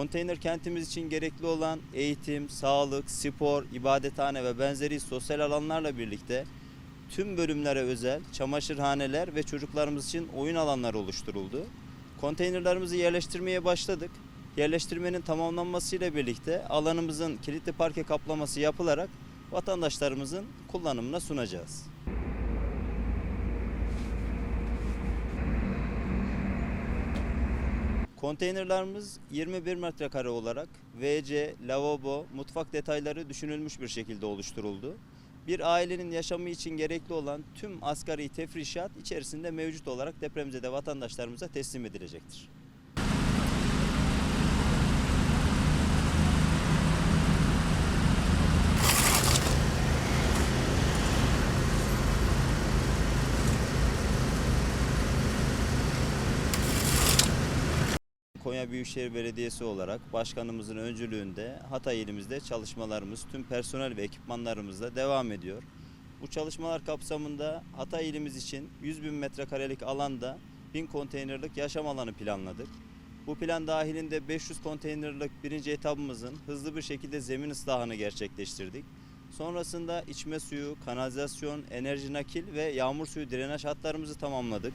Konteyner kentimiz için gerekli olan eğitim, sağlık, spor, ibadethane ve benzeri sosyal alanlarla birlikte tüm bölümlere özel çamaşırhaneler ve çocuklarımız için oyun alanları oluşturuldu. Konteynerlarımızı yerleştirmeye başladık. Yerleştirmenin tamamlanmasıyla birlikte alanımızın kilitli parke kaplaması yapılarak vatandaşlarımızın kullanımına sunacağız. Konteynerlarımız 21 metrekare olarak WC, lavabo, mutfak detayları düşünülmüş bir şekilde oluşturuldu. Bir ailenin yaşamı için gerekli olan tüm asgari tefrişat içerisinde mevcut olarak depremzede vatandaşlarımıza teslim edilecektir. Konya Büyükşehir Belediyesi olarak başkanımızın öncülüğünde Hatay ilimizde çalışmalarımız tüm personel ve ekipmanlarımızla devam ediyor. Bu çalışmalar kapsamında Hatay ilimiz için 100 bin metrekarelik alanda 1000 konteynerlik yaşam alanı planladık. Bu plan dahilinde 500 konteynerlik birinci etabımızın hızlı bir şekilde zemin ıslahını gerçekleştirdik. Sonrasında içme suyu, kanalizasyon, enerji nakil ve yağmur suyu drenaj hatlarımızı tamamladık.